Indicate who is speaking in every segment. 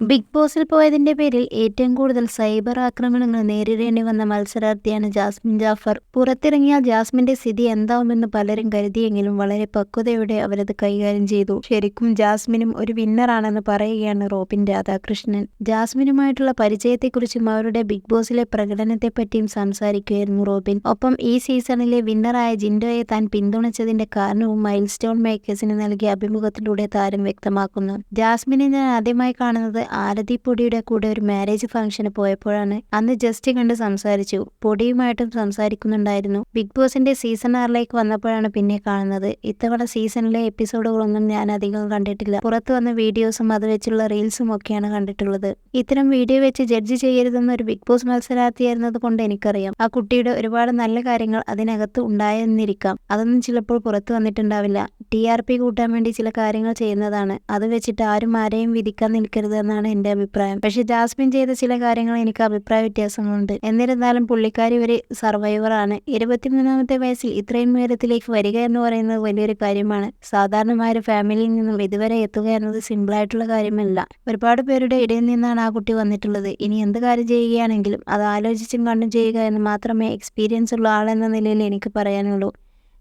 Speaker 1: Big ബോസിൽ പോയതിന്റെ പേരിൽ ഏറ്റവും കൂടുതൽ സൈബർ ആക്രമണങ്ങൾ നേരിടേണ്ടി വന്ന മത്സരാർത്ഥിയാണ് ജാസ്മിൻ ജാഫർ. പുറത്തിറങ്ങിയാൽ ജാസ്മിന്റെ സ്ഥിതി എന്താവുമെന്ന് പലരും കരുതിയെങ്കിലും വളരെ പക്വതയോടെ അവരത് കൈകാര്യം ചെയ്തു. ശരിക്കും ജാസ്മിനും ഒരു വിന്നറാണെന്ന് പറയുകയാണ് റോബിൻ രാധാകൃഷ്ണൻ. ജാസ്മിനുമായിട്ടുള്ള പരിചയത്തെക്കുറിച്ചും അവരുടെ ബിഗ് ബോസിലെ പ്രകടനത്തെപ്പറ്റിയും സംസാരിക്കുകയായിരുന്നു റോബിൻ. ഒപ്പം ഈ സീസണിലെ വിന്നറായ ജിൻഡോയെ താൻ പിന്തുണച്ചതിന്റെ കാരണവും മൈൽ സ്റ്റോൺ മേക്കേഴ്സിന് നൽകിയ അഭിമുഖത്തിലൂടെ താരം വ്യക്തമാക്കുന്നു. ജാസ്മിനെ ഞാൻ ആദ്യമായി കാണുന്നത് ആരതി പൊടിയുടെ കൂടെ ഒരു മാരേജ് ഫംഗ്ഷന് പോയപ്പോഴാണ് അന്ന് ജസ്റ്റ് കണ്ട് സംസാരിച്ചു. പൊടിയുമായിട്ടും സംസാരിക്കുന്നുണ്ടായിരുന്നു. ബിഗ് ബോസിന്റെ സീസൺ ആറിലേക്ക് വന്നപ്പോഴാണ് പിന്നെ കാണുന്നത്. ഇത്തവണ സീസണിലെ എപ്പിസോഡുകളൊന്നും ഞാൻ അധികം കണ്ടിട്ടില്ല. പുറത്തു വന്ന വീഡിയോസും അത് വെച്ചുള്ള റീൽസും ഒക്കെയാണ് കണ്ടിട്ടുള്ളത്. ഇത്തരം വീഡിയോ വെച്ച് ജഡ്ജ് ചെയ്യരുതെന്ന് ഒരു ബിഗ് ബോസ് മത്സരാർത്ഥിയായിരുന്നത് കൊണ്ട് എനിക്കറിയാം. ആ കുട്ടിയുടെ ഒരുപാട് നല്ല കാര്യങ്ങൾ അതിനകത്ത് ഉണ്ടായെന്നിരിക്കാം. അതൊന്നും ചിലപ്പോൾ പുറത്തു വന്നിട്ടുണ്ടാവില്ല. ടി ആർ പി കൂട്ടാൻ വേണ്ടി ചില കാര്യങ്ങൾ ചെയ്യുന്നതാണ്. അത് വെച്ചിട്ട് ആരും ആരെയും വിധിക്കാൻ നിൽക്കരുത് എന്നാണ് എന്റെ അഭിപ്രായം. പക്ഷെ ജാസ്മിൻ ചെയ്ത ചില കാര്യങ്ങൾ എനിക്ക് അഭിപ്രായ വ്യത്യാസങ്ങളുണ്ട്. എന്നിരുന്നാലും പുള്ളിക്കാരി ഒരു സർവൈവറാണ് ഇരുപത്തിമൂന്നാമത്തെ വയസ്സിൽ ഇത്രയും ഉയരത്തിലേക്ക് വരിക എന്ന് പറയുന്നത് വലിയൊരു കാര്യമാണ്. സാധാരണമായ ഒരു ഫാമിലിയിൽ നിന്നും ഇതുവരെ എത്തുക എന്നത് സിമ്പിളായിട്ടുള്ള കാര്യമല്ല. ഒരുപാട് പേരുടെ ഇടയിൽ നിന്നാണ് ആ കുട്ടി വന്നിട്ടുള്ളത്. ഇനി എന്ത് കാര്യം ചെയ്യുകയാണെങ്കിലും അത് ആലോചിച്ചും കണ്ടും ചെയ്യുക എന്ന് മാത്രമേ എക്സ്പീരിയൻസ് ഉള്ള ആളെന്ന നിലയിൽ എനിക്ക് പറയാനുള്ളൂ.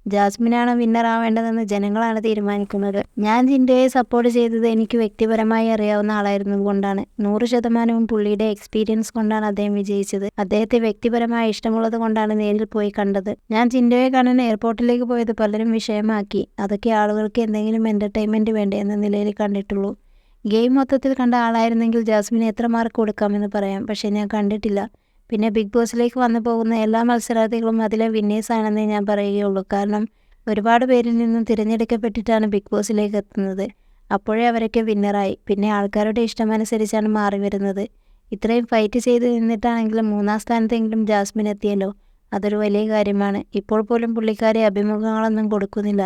Speaker 1: ജാസ്മിനാണ് വിന്നർ ആവേണ്ടതെന്ന് ജനങ്ങളാണ് തീരുമാനിക്കുന്നത്. ഞാൻ ജിൻഡോയെ സപ്പോർട്ട് ചെയ്തത് എനിക്ക് വ്യക്തിപരമായി അറിയാവുന്ന ആളായിരുന്നത് കൊണ്ടാണ്. നൂറ് ശതമാനവും പുള്ളിയുടെ എക്സ്പീരിയൻസ് കൊണ്ടാണ് അദ്ദേഹം വിജയിച്ചത്. അദ്ദേഹത്തെ വ്യക്തിപരമായി ഇഷ്ടമുള്ളത് കൊണ്ടാണ് നേരിൽ പോയി കണ്ടത്. ഞാൻ ജിൻഡോയെ കാണാൻ എയർപോർട്ടിലേക്ക് പോയത് പലരും വിഷയമാക്കി. അതൊക്കെ ആളുകൾക്ക് എന്തെങ്കിലും എന്റർടൈൻമെന്റ് വേണ്ടേ എന്ന നിലയിൽ കണ്ടിട്ടുള്ളൂ. ഗെയിം മൊത്തത്തിൽ കണ്ട ആളായിരുന്നെങ്കിൽ ജാസ്മിന് എത്ര മാർക്ക് കൊടുക്കാമെന്ന് പറയാം. പക്ഷേ ഞാൻ കണ്ടിട്ടില്ല. പിന്നെ ബിഗ് ബോസിലേക്ക് വന്നു പോകുന്ന എല്ലാ മത്സരാർത്ഥികളും അതിലെ വിന്നേഴ്സാണെന്നേ ഞാൻ പറയുകയുള്ളൂ. കാരണം ഒരുപാട് പേരിൽ നിന്നും തിരഞ്ഞെടുക്കപ്പെട്ടിട്ടാണ് ബിഗ് ബോസിലേക്ക് എത്തുന്നത്. അപ്പോഴേ അവരൊക്കെ വിന്നറായി പിന്നെ ആൾക്കാരുടെ ഇഷ്ടമനുസരിച്ചാണ് മാറി വരുന്നത്. ഇത്രയും ഫൈറ്റ് ചെയ്ത് നിന്നിട്ടാണെങ്കിലും മൂന്നാം സ്ഥാനത്തെങ്കിലും ജാസ്മിൻ എത്തിയല്ലോ. അതൊരു വലിയ കാര്യമാണ്. ഇപ്പോൾ പോലും പുള്ളിക്കാരെ അഭിമുഖങ്ങളൊന്നും കൊടുക്കുന്നില്ല.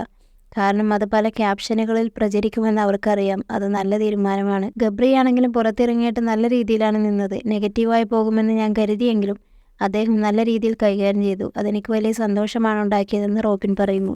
Speaker 1: കാരണം അത് പല ക്യാപ്ഷനുകളിൽ പ്രചരിക്കുമെന്ന് അവർക്കറിയാം. അത് നല്ല തീരുമാനമാണ്. ഗബ്രിയാണെങ്കിലും പുറത്തിറങ്ങിയിട്ട് നല്ല രീതിയിലാണ് നിന്നത്. നെഗറ്റീവായി പോകുമെന്ന് ഞാൻ കരുതിയെങ്കിലും അദ്ദേഹം നല്ല രീതിയിൽ കൈകാര്യം ചെയ്തു. അതെനിക്ക് വലിയ സന്തോഷമാണ് ഉണ്ടാക്കിയതെന്ന് റോബിൻ പറയുന്നു.